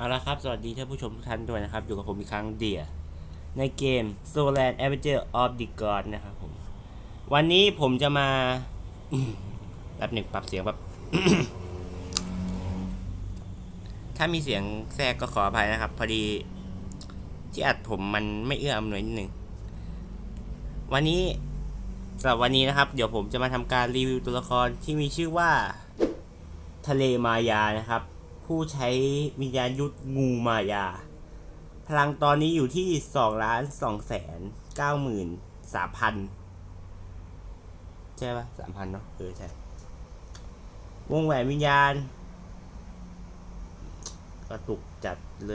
เอาละครับ สวัสดีท่านผู้ชมทุกท่านด้วยนะครับ อยู่กับผมอีกครั้งเดียในเกม Solar Adventure of the God นะครับผม วันนี้ผมจะมาแป๊บหนึ่งปรับเสียงแบบ ถ้ามีเสียงแทรกก็ขออภัยนะครับ พอดีที่อัดผมมันไม่เอื้ออำนวยนิดนึง วันนี้สำหรับวันนี้นะครับ เดี๋ยวผมจะมาทำการรีวิวตัวละครที่มีชื่อว่า ทะเลมายานะครับ ผู้ใช้วิญญาณยุทธงูมายา พลังตอนนี้อยู่ที่สองล้านสองแสนเก้าหมื่นสามพันใช่ปะสามพันเนาะเออใช่ วงแหวนวิญญาณ กระตุกจัดเล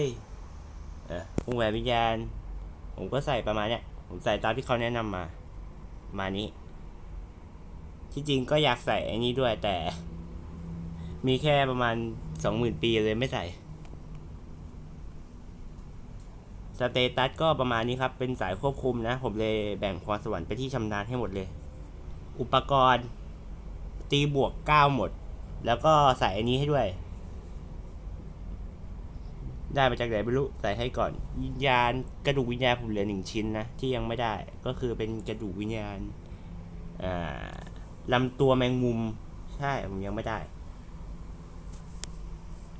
ย เออวงแหวนวิญญาณ ผมก็ใส่ประมาณเนี้ย ผมใส่ตามที่เขาแนะนำมา มานี้ ที่จริงก็อยากใส่ไอ้นี้ด้วยแต่ มีแค่ประมาณสองหมื่นปีเลยไม่ใส่สเตตัสก็ประมาณนี้ครับ เป็นสายควบคุมนะ ผมเลยแบ่งพรสวรรค์ไปที่ชำนาญให้หมดเลย อุปกรณ์ ตีบวกเก้าหมด แล้วก็ใส่อันนี้ให้ด้วย ได้มาจากไหนไม่รู้ ใส่ให้ก่อนวิญญาณกระดูกวิญญาณผมเหลือหนึ่งชิ้นนะ ที่ยังไม่ได้ ก็คือเป็นกระดูกวิญญาณอ่าลำตัวแมงมุม ใช่ ผมยังไม่ได้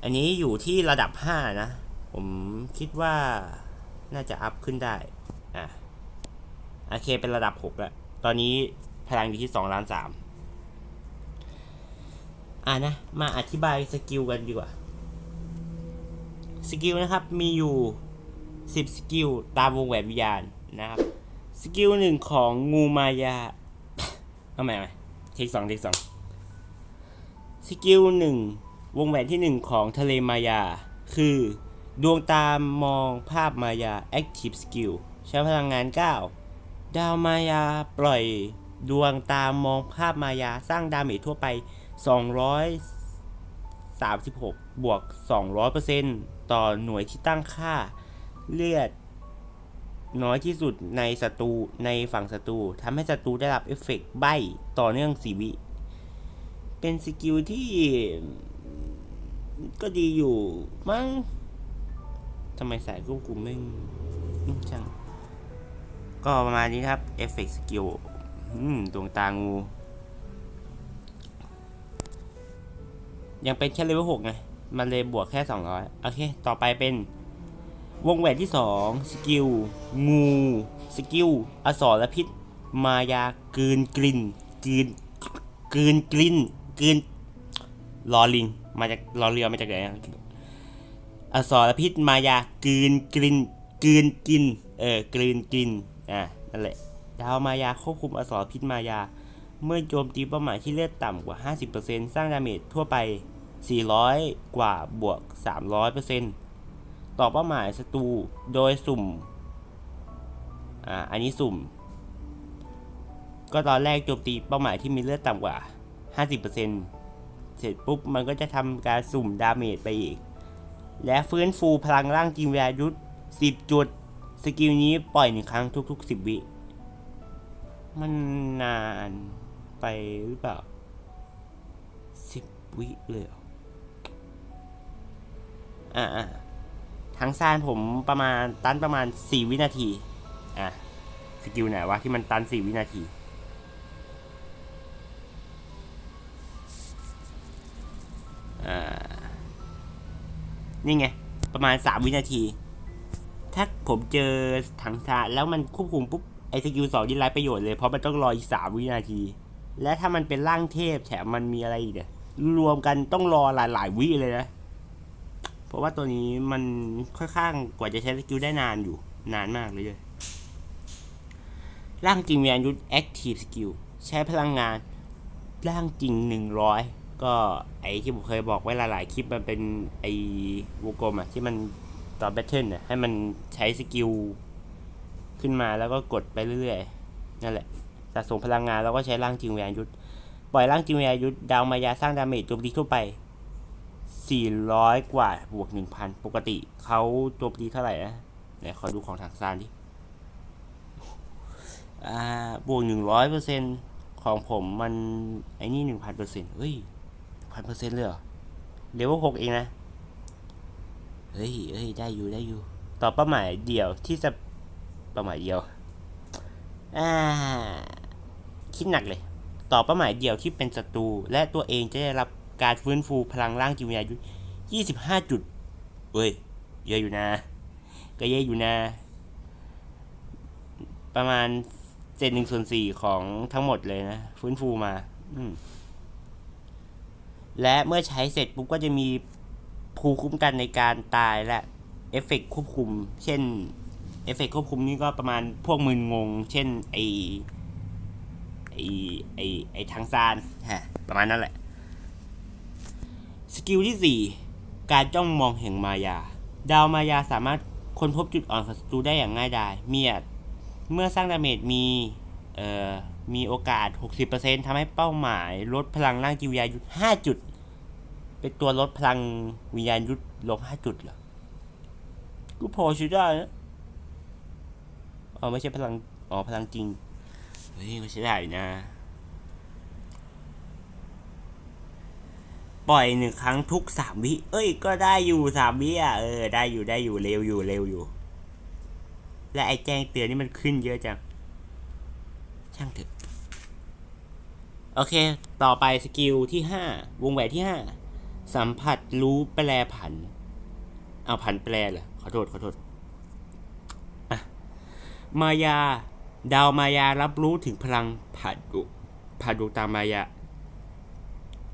อันนี้อยู่ที่ระดับ 5 นะ ผมคิดว่าน่าจะอัพขึ้นได้ อะโอเคเป็นระดับ 6 แล้ว ตอนนี้พลังอยู่ที่2ล้าน3อะนะ มาอธิบายสกิลกันดีกว่า สกิลนะครับมีอยู่ 10 สกิลตามวงแหวนวิญญาณนะครับ สกิลหนึ่งของงูมายาเอาใหม่ไหมเทคสองเทคสองสกิลหนึ่ง วงแหวนที่หนึ่งของทะเลมายา คือ ดวงตามมองภาพมายา Active Skill ใช้พลังงาน 9 ดาวมายาปล่อยดวงตามมองภาพมายาสร้างดาเมจทั่วไป 236 บวก 200%ต่อหน่วยที่ตั้งค่าเลือดน้อยที่สุดในศัตรูในฝั่งศัตรูทำให้ศัตรูได้รับเอฟเฟกต์ใบต่อเนื่องสีวิ เป็นสกิลที่ ก็ดีอยู่มั้งทำไมสายควบคุมไม่อืมช่างก็ประมาณนี้ครับเอฟเฟกต์สกิลอืมดวงตางู ยังเป็นแค่เลเวลหกไง มันเลยบวกแค่ 200 โอเค ต่อไปเป็นวงแหวนที่ 2 สกิล งู สกิลอสรพิษ มายากืนกลิ่นกืนกืนกลิ่นกืนลอลิง มาจากลอเรือมาจากไหนอะอสรพิษมายากลืนกลินกลืนกิน เออกลืนกิน อะนั่นแหละ ดาวมายาควบคุมอสรพิษมายา เมื่อโจมตีเป้าหมายที่เลือดต่ำกว่า 50%สร้างดาเมจทั่วไป 400 กว่าบวก 300%ต่อเป้าหมายศัตรูโดยสุ่ม อ่า อันนี้สุ่ม ก็ตอนแรกโจมตีเป้าหมายที่มีเลือดต่ำกว่า 50% ร็จปุ๊บมันก็จะทำการสุ่มดาเมจไปอีก และฟื้นฟูพลังร่างจิงแวร์ยุทธ10 จุด สกิลนี้ปล่อยหนึ่งครั้งทุก ๆ 10 วิ มันนานไปหรือเปล่า 10 วิเลยเหรออ่าอ่าทั้งซานผมประมาณตันประมาณ 4 วินาที อะ สกิลไหนวะที่มันตัน 4 วินาที นี่ไง ประมาณ 3 วินาที ถ้าผมเจอถังซาแล้วมันควบคุมปุ๊บไอสกิลสองนี่ไร้ประโยชน์เลยเพราะมันต้องรออีก3วินาที และถ้ามันเป็นร่างเทพแถมมันมีอะไรอีกเนี่ยรวมกันต้องรอหลายๆวิเลยนะ เพราะว่าตัวนี้มันค่อนข้างกว่าจะใช้สกิลได้นานอยู่นานมากเลยเลยร่างจริงมีอายุ Active Skill ใช้พลังงาน ร่างจริง 100 ก็ไอที่ผมเคยบอกไว้หลายๆคลิปมันเป็นไอวงกลมอะที่มันตอนแบทเทิลเนี่ยให้มันใช้สกิลขึ้นมาแล้วก็กดไปเรื่อยๆ นั่นแหละสะสมพลังงานแล้วก็ใช้ร่างจิงวิญยุทธปล่อยร่างจิงวิญยุทธดาวมายาสร้างดาเมจโจมตีทั่วไป 400 กว่าบวก 1,000 ปกติเขาโจมตีเท่าไหร่นะไหนขอดูของทางซานดิอ่าบวก 100%ของผมมันไอ้นี่ 1,000%เฮ้ย 1,000%เซ็นต์เลยเหรอเลเวล6เองนะ เฮ้ยเฮ้ยได้อยู่ได้อยู่ ต่อเป้าหมายเดี่ยวที่จะเป้าหมายเดียว อ่า คิดหนักเลย ต่อเป้าหมายเดี่ยวที่เป็นศัตรูและตัวเองจะได้รับการฟื้นฟูพลังร่างจิตวิญญาณยุทธ25จุดเฮ้ย เยอะอยู่นะ ก็เยอะอยู่นะ ประมาณเจ็ดหนึ่งส่วนสี่ของทั้งหมดเลยนะ ฟื้นฟูมา อืม และเมื่อใช้เสร็จปุ๊บก็จะมีภูคุ้มกันในการตายและเอฟเฟกต์ควบคุม เช่นเอฟเฟกต์ควบคุมนี่ก็ประมาณพวกมึนงง เช่นไอไอไอไอทางซานฮะประมาณนั้นแหละ สกิลที่ 4 การจ้องมองแห่งมายา ดาวมายาสามารถค้นพบจุดอ่อนของศัตรูได้อย่างง่ายดายมีอเมื่อสร้างดาเมจมีเอ่อมีโอกาส 60%ทำให้เป้าหมายลดพลังร่างจิวิญญาณยุทธ5จุด เป็นตัวลดพลังวิญญาณยุทธลบ5จุดเหรอ กูพอใช้ได้นะอ๋อไม่ใช่พลัง อ๋อพลังจริง เฮ้ยก็ใช้ได้อยู่นะ ปล่อยหนึ่งครั้งทุกสามวิ เอ้ย ก็ได้อยู่สามวิอะ เออ ได้อยู่ได้อยู่เร็วอยู่เร็วอยู่ และไอ้แจ้งเตือนนี่มันขึ้นเยอะจัง ช่างเถอะ โอเค ต่อไปสกิลที่ห้าวงแหวนที่ห้า สัมผัสรู้แปลผัน เอาผันแปลเหรอขอโทษขอโทษมายา ดาวมายารับรู้ถึงพลังผ่าดุผ่าดวงตามายา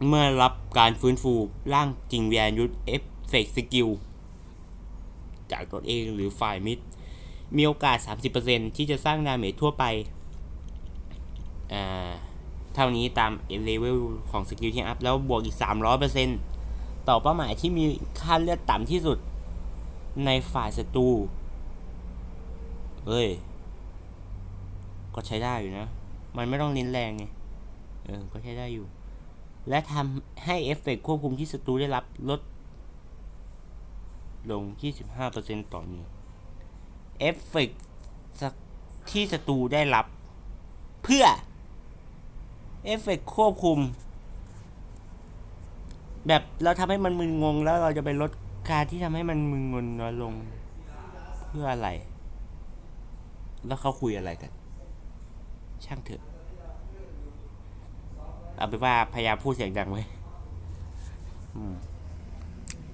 เมื่อรับการฟื้นฟูร่างจริงวิญญาณยุทธเอฟเฟกสกิลจากตนเองหรือฝ่ายมิตร มีโอกาส 30%ที่จะสร้างดาเมจทั่วไป อ่า เท่านี้ตามเลเวลของสกิลที่อัพแล้วบวกอีก 300% ต่อเป้าหมายที่มีค่าเลือดต่ำที่สุด ในฝ่ายศัตรูเฮ้ย ก็ใช้ได้อยู่นะ มันไม่ต้องเน้นแรงไง เออ ก็ใช้ได้อยู่ และทำให้เอฟเฟกต์ควบคุมที่ศัตรูได้รับลด ลง 25%ต่อหนึ่งเอฟเฟกต์ที่ศัตรูได้รับ เพื่อ เอฟเฟกต์ควบคุม แบบเราทำให้มันมึนงงแล้วเราจะไปลดการที่ทำให้มันมึนงงน้อยลงเพื่ออะไร แล้วเขาคุยอะไรกัน ช่างเถอะเอาเป็นว่าพยายามพูดเสียงดังไว้อืม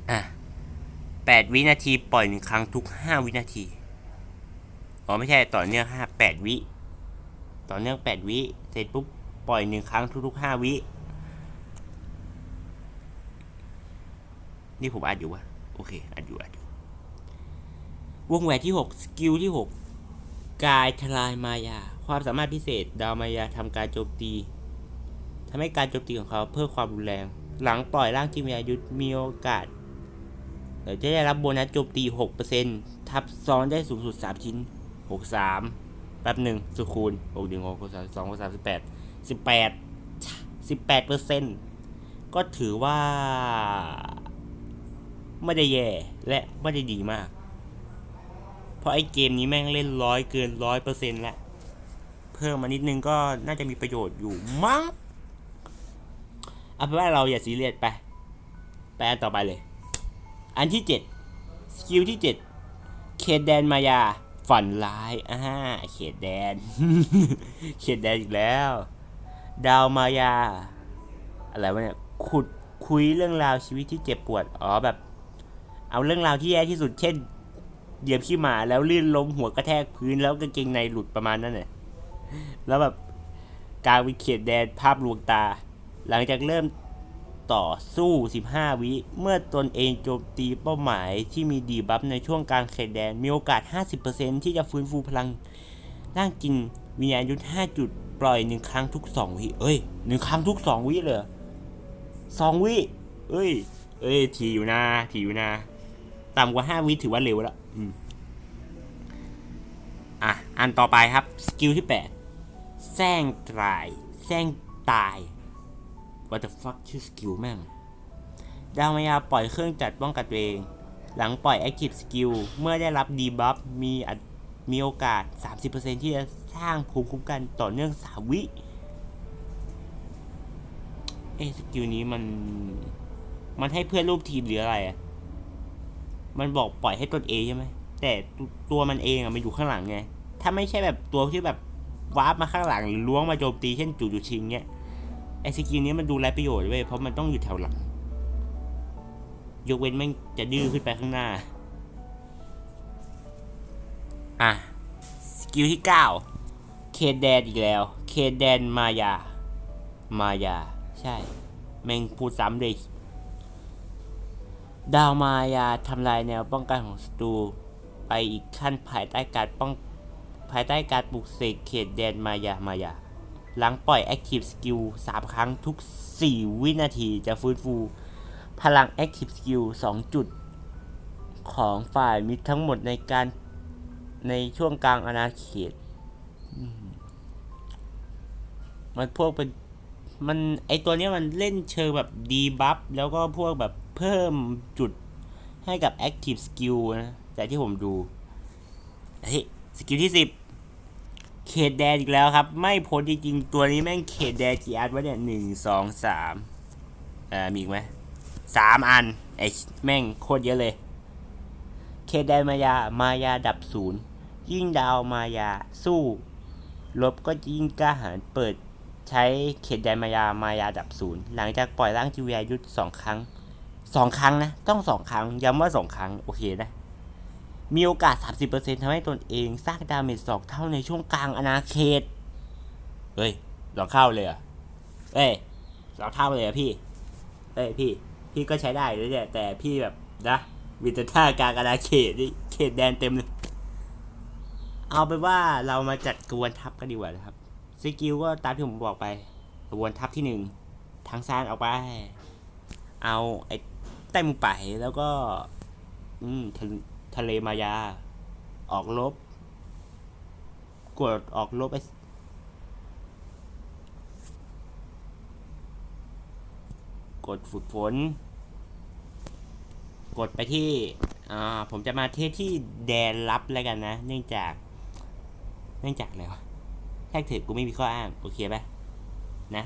อะแปดวินาทีปล่อยหนึ่งครั้งทุกห้าวินาที อ๋อไม่ใช่ต่อเนื่องห้าแปดวิ ต่อเนื่องแปดวิ เสร็จปุ๊บปล่อยหนึ่งครั้งทุกๆห้าวิ นี่ผมอ่านอยู่วะโอเคอ่านอยู่อ่านอยู่ วงแหวนที่หกสกิลที่หกกายทลายมายา ความสามารถพิเศษ ดาวมายาทำการโจมตีทำให้การโจมตีของเขาเพิ่มความรุนแรง หลังปล่อยร่างจิมยายุทธมีโอกาสเอ่อจะได้รับโบนัสโจมตี 6%ทับซ้อนได้สูงสุด 3 ชิ้น 63แป๊บหนึ่งสุคูณ6 1 6 3 2 3 18 18 18เปอร์เซ็นต์ก็ถือว่า ไม่ได้แย่และไม่ได้ดีมาก เพราะไอ้เกมนี้แม่งเล่นร้อยเกินร้อยเปอร์เซ็นต์แล้วเพิ่มมานิดนึงก็น่าจะมีประโยชน์อยู่มั้งเอาเป็นว่าเราอย่าซีเรียสไปไปอันต่อไปเลย อันที่เจ็ดสกิลที่เจ็ดเขตแดนมายาฝันร้ายอ่าเขตแดน เขตแดนอีกแล้ว ดาวมายา อะไรวะเนี่ยขุดคุยเรื่องราวชีวิตที่เจ็บปวด อ๋อแบบ เอาเรื่องราวที่แย่ที่สุดเช่นเหยียบขี้หมาแล้วลื่นล้มหัวกระแทกพื้นแล้วกางเกงในหลุดประมาณนั้นเนี่ยแล้วแบบกลางวิเขตแดนภาพลวงตา หลังจากเริ่มต่อสู้ 15 วิ เมื่อตนเองโจมตีเป้าหมายที่มีดีบัฟในช่วงกลางเขตแดน มีโอกาส 50%ที่จะฟื้นฟูพลังร่างจินวิญญาณยุทธ5จุดปล่อยหนึ่งครั้งทุก 2 วิ เอ้ยหนึ่งครั้งทุก 2 วิเลยสองวิ เอ้ย เอ้ย ทีอยู่นะทีอยู่นะ ต่ำกว่า5วิถือว่าเร็วแล้วอะ อันต่อไปครับ สกิลที่8แซงตายแซงตาย what the fuck ชื่อสกิลแม่ง ดาวมายาปล่อยเครื่องจัดป้องกันตัวเอง หลังปล่อย Active Skill เมื่อได้รับดีบัฟมีมีโอกาส 30%ที่จะสร้างภูมิคุ้มกันต่อเนื่อง3วิ เอสกิลนี้มัน มันให้เพื่อนรูปทีมหรืออะไรอะ มันบอกปล่อยให้ตนเองใช่ไหมแต่ตัวมันเองอะมันอยู่ข้างหลังไง ถ้าไม่ใช่แบบตัวที่แบบวาร์ปมาข้างหลังหรือล้วงมาโจมตีเช่นจู่ๆชิงเนี้ยไอสกิลนี้มันดูไร้ประโยชน์เว้ยเพราะมันต้องอยู่แถวหลัง ยกเว้นแม่งจะดื้อขึ้นไปข้างหน้า อะ สกิลที่9เคแดนอีกแล้ว เคแดนมายา มายา ใช่ แม่งพูดซ้ำเลย ดาวมายาทำลายแนวป้องกันของศัตรูไปอีกขั้นภายใต้การป้องภายใต้การปลุกเสกเขตแดนมายามายา หลังปล่อย Active Skill 3ครั้งทุก 4 วินาทีจะฟื้นฟู พลัง Active Skill 2จุด ของฝ่ายมิตรทั้งหมดในการในช่วงกลางอาณาเขต มันพวกเป็น มันไอตัวเนี้ยมันเล่นเชิงแบบดีบัฟแล้วก็พวกแบบ เพิ่มจุดให้กับ Active Skill นะแต่ที่ผมดูเฮ้ยสกิลที่ 10 เขตแดนอีกแล้วครับ ไม่พ้นจริงๆตัวนี้แม่งเขตแดนกี่อันวะเนี่ยหนึ่งสองสามอ่ามีอีกไหมสามอันไอแม่งโคตรเยอะเลย เขตแดนมายามายาดับศูนย์ยิ่งดาวมายาสู้ลบก็ยิ่งกล้าหาญเปิดใช้เขตแดนมายามายาดับศูนย์หลังจากปล่อยร่างจิวยายุทธสองครั้ง สองครั้งนะ ต้องสองครั้ง ย้ำว่าสองครั้ง โอเคนะ มีโอกาส 30%ทำให้ตนเองสร้างดาเมจสองเท่าในช่วงกลางอาณาเขต เฮ้ยสองเข้าเลยเหรอเอ้ยสองเท่าเลยเหรอพี่ เอ้ยพี่ พี่ก็ใช้ได้เลยเนี่ยแต่พี่แบบนะวิตท่ากลางอาณาเขตนี่เขตแดนเต็มเลย เอาเป็นว่าเรามาจัดกระบวนทัพกันดีกว่านะครับ สกิลก็ตามที่ผมบอกไปกระบวนทัพที่หนึ่งทางซ้ายออกไป เอาไอ ต้มือไปแล้วก็ อืมทะทะเลมายา ออกลบ กดออกลบไอ้กดฝึกฝน กดไปที่ อ่า ผมจะมาเทสที่แดนลับแล้วกันนะ เนื่องจาก เนื่องจากอะไรวะแท็กเถิดกูไม่มีข้ออ้าง โอเคปะนะ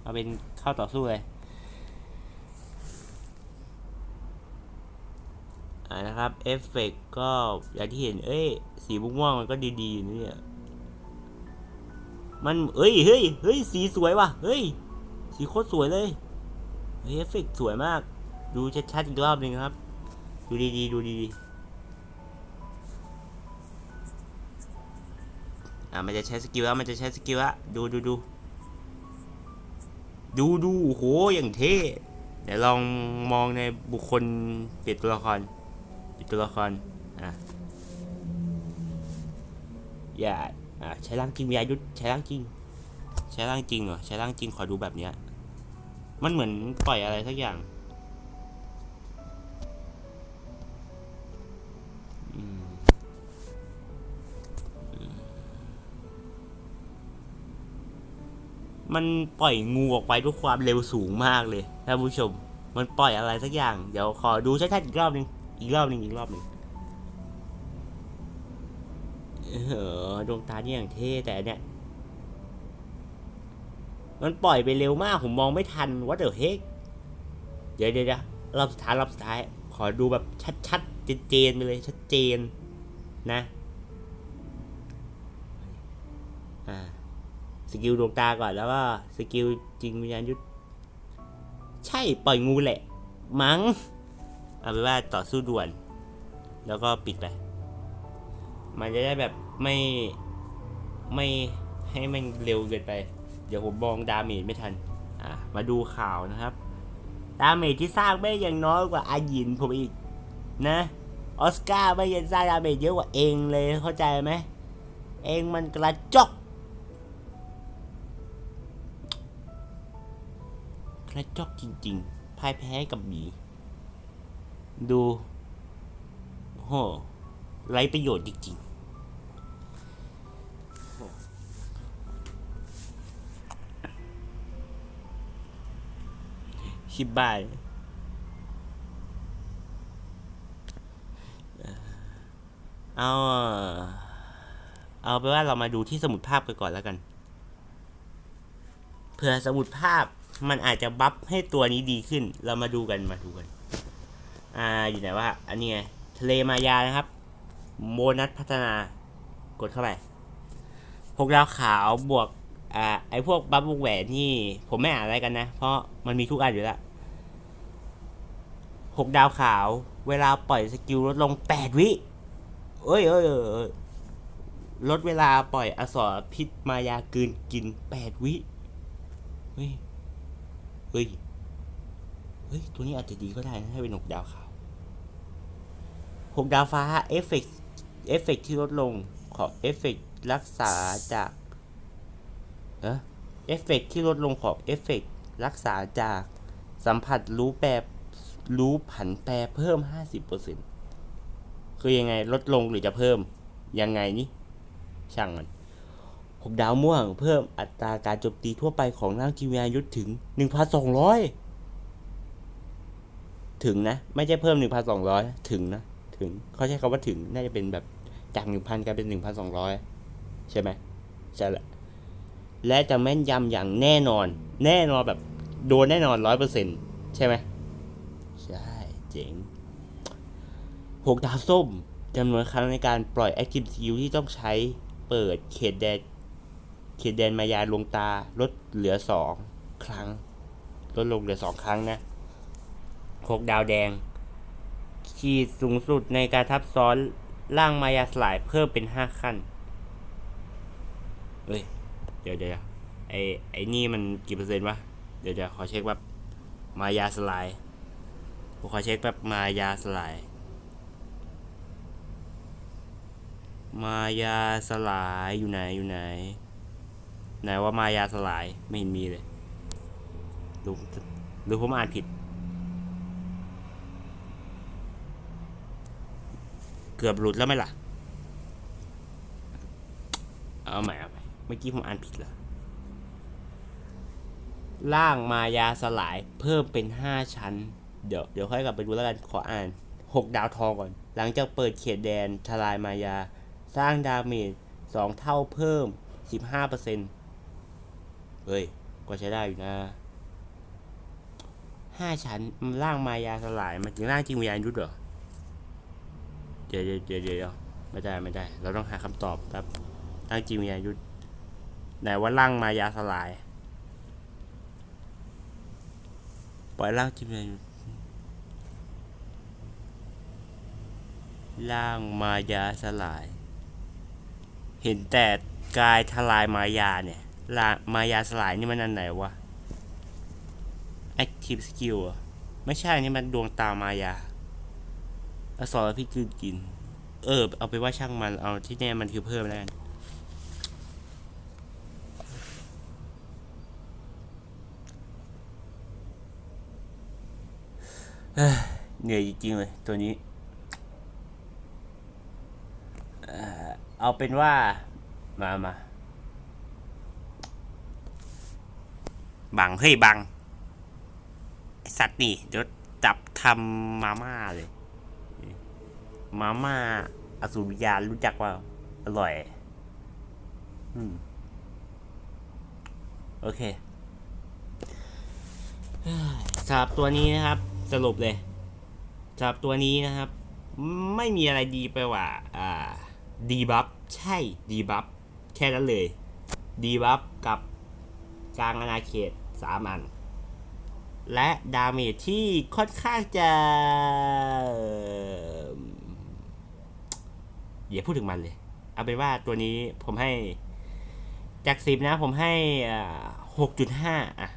เอาเป็นเข้าต่อสู้เลย อ่า นะครับเอฟเฟกก็อย่างที่เห็น เอ้ย สีม่วงมันก็ดีๆอยู่เนี่ยมันเอ้ยเฮ้ยเฮ้ยสีสวยว่ะเฮ้ย สีโคตรสวยเลยเอฟเฟกสวยมาก ดูชัดๆอีกรอบหนึ่งครับ ดูดีๆดูดีๆอ่ามันจะใช้สกิลแล้วมันจะใช้สกิลล้วดูดูดูดูดูโอ้โหอย่างเท่เดี๋ยวลองมองในบุคคลเปลี่ยนตัวละคร ตัวละครอะอย่าอ่าใช้ร่างจริงวิยายุทธใช้ร่างจริง ใช้ร่างจริงเหรอใช้ร่างจริงขอดูแบบเนี้ยมันเหมือนปล่อยอะไรสักอย่างมมันปล่อยงูออกไปด้วยความเร็วสูงมากเลยท่านผู้ชม มันปล่อยอะไรสักอย่าง เดี๋ยวขอดูชัดๆอีกรอบหนึ่ง อีกรอบหนึ่งอีกรอบหนึ่งเออดวงตาเนี่ยอย่างเท่แต่เนี่ย มันปล่อยไปเร็วมาก ผมมองไม่ทันว่าเดี๋ยวเฮกเดี๋ยวเดี๋ยวเดี๋ยวรอบสุดท้ายรอบสุดท้าย ขอดูแบบชัดๆเจนๆไปเลยชัดเจนนะอ่าสกิลดวงตาก่อนแล้วก็สกิลจริงวิญญาณยุทธใช่ปล่อยงูแหละ มัง้ง เอาเป็นว่าต่อสู้ด่วน แล้วก็ปิดไป มันจะได้แบบไม่ไม่ให้มันเร็วเกินไป เดี๋ยวผมมองดาเมจไม่ทัน อะ มาดูข่าวนะครับ ดาเมจที่สร้างไม่ยังน้อยกว่าอายินผมอีกนะ ออสการ์ไม่ยังสร้างดาเมจเยอะกว่าเองเลยเข้าใจไหม เองมันกระจกกระจกจริงๆพ่ายแพ้กับหมี ดูโหไรประโยชน์จริงๆชิบบ้ายเอาเอาไปว่าเรามาดูที่สมุดภาพกันก่อนแล้วกันเผื่อสมุดภาพมันอาจจะบัฟให้ตัวนี้ดีขึ้น เรามาดูกันมาดูกัน อ่าอยู่ไหนวะอันนี้ไงทะเลมายานะครับโบนัสพัฒนากดเข้าไปหกดาวขาวบวกอ่าไอพวกบัฟวงแหวนนี่ ผมไม่อ่านอะไรกันนะ เพราะมันมีทุกอันอยู่แล้วหกดาวขาว เวลาปล่อยสกิลลดลงแปดวิเอ้ยเอ้ยเอ้ยลดเวลาปล่อยอสรพิษมายากืนกินแปดวิเฮ้ยเฮ้ยเฮ้ย ตัวนี้อาจจะดีก็ได้นะถ้าเป็นหกดาวขาว หกดาวฟ้าเอฟเฟกเอฟเฟกที่ลดลงของเอฟเฟกรักษาจากเออเอฟเฟกที่ลดลงของเอฟเฟกรักษาจากสัมผัสรู้แปรรู้ผันแปรเพิ่ม 50%คือยังไงลดลงหรือจะเพิ่ม ยังไงนี่ ช่างมันหกดาวม่วงเพิ่มอัตราการโจมตีทั่วไปของร่างจิวญายุทธถึง 1,200 ถึงนะ ไม่ใช่เพิ่ม 1,200 ถึงนะ ถึงเขาใช้คำว่าถึงน่าจะเป็นแบบจาก1,000กลายเป็น1,200ใช่ไหมใช่แหละและจะแม่นยำอย่างแน่นอน แน่นอนแบบโดนแน่นอน100%ใช่ไหมใช่เจ๋งหกดาวส้มจำนวนครั้งในการปล่อย Active Skill ที่ต้องใช้เปิดเขตแดนเขตแดนมายาลงตาลดเหลือสองครั้ง ลดลงเหลือสองครั้งนะหกดาวแดง ขีดสูงสุดในการทับซ้อนร่างมายาสลายเพิ่มเป็นห้าขั้น เฮ้ย เดี๋ยวเดี๋ยวไอไอนี่มันกี่เปอร์เซ็นต์วะ เดี๋ยวเดี๋ยวขอเช็คแบบมายาสลายผมขอเช็คแบบมายาสลาย มายาสลายอยู่ไหนอยู่ไหน ไหนว่ามายาสลายไม่เห็นมีเลยหรือหรือผมอ่านผิด เกือบหลุดแล้วไหมล่ะ เอาใหม่เอาใหม่เมื่อกี้ผมอ่านผิดเหรอร่างมายาสลายเพิ่มเป็นห้าชั้น เดี๋ยวเดี๋ยวค่อยกลับไปดูแล้วกันขออ่านหกดาวทองก่อน หลังจากเปิดเขตแดนทลายมายา สร้างดาเมจสองเท่าเพิ่มสิบห้าเปอร์เซ็นต์เฮ้ย ก็ใช้ได้อยู่นะห้าชั้นมันร่างมายาสลายมันถึงร่างจริงวิญญาณยุทธเหรอ เดี๋ยวเดี๋ยวเดี๋ยวเดี๋ยวไม่ได้ไม่ได้ เราต้องหาคำตอบครับร่างจริงวิญญายุไหนว่าร่างมายาสลาย ปล่อยร่างจริงวิญญายุร่างมายาสลาย เห็นแต่กายทลายมายาเนี่ยลามายาสลายนี่มันอันไหนวะ Active Skill ไม่ใช่นี่มันดวงตามายา อสรพิษกลืนกิน เออ เอาไปว่าช่างมัน เอาที่แน่มันคือเพิ่มแล้วกันเอ้ยเหนื่อยจริงๆเลยตัวนี้เอ่อเอาเป็นว่า มามาบัง เฮ้ยบัง สัตว์นี่เดี๋ยวจับทำมาม่าเลย มาม่าอสูรวิญญาณรู้จักว่าอร่อย อืม โอเคเฮ้ยสำหรับตัวนี้นะครับ สรุปเลยสำหรับตัวนี้นะครับ ไม่มีอะไรดีไปกว่า อ่าดีบัฟใช่ดีบัฟแค่นั้นเลยดีบัฟกับกลางอาณาเขตสามอัน และดาเมจที่ค่อนข้างจะ อย่าพูดถึงมันเลย เอาเป็นว่าตัวนี้ผมให้จากสิบนะผมให้หกจุดห้าอะ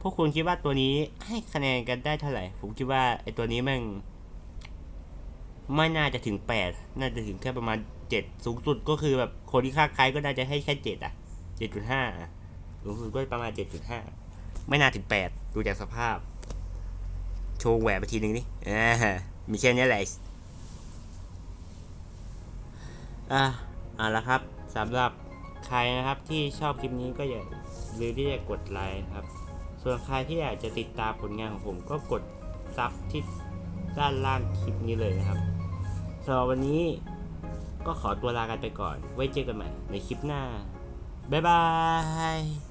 พวกคุณคิดว่าตัวนี้ให้คะแนนกันได้เท่าไหร่ ผมคิดว่าไอตัวนี้แม่งไม่น่าจะถึงแปดน่าจะถึงแค่ประมาณเจ็ดสูงสุดก็คือแบบคนที่ค่าใครก็น่าจะให้แค่เจ็ดอะเจ็ดจุดห้าสูงสุดก็ประมาณเจ็ดจุดห้าไม่น่าถึงแปดดูจากสภาพ โชว์แหวนไปทีนึงนี่อ่ามีแค่นี้แหละ อะเอาละครับสำหรับใครนะครับที่ชอบคลิปนี้ก็อย่าลืมที่จะกดไลค์ครับ ส่วนใครที่อยากจะติดตามผลงานของผมก็กดซับที่ด้านล่างคลิปนี้เลยนะครับสำหรับวันนี้ก็ขอตัวลากันไปก่อน ไว้เจอกันใหม่ในคลิปหน้า บ๊ายบาย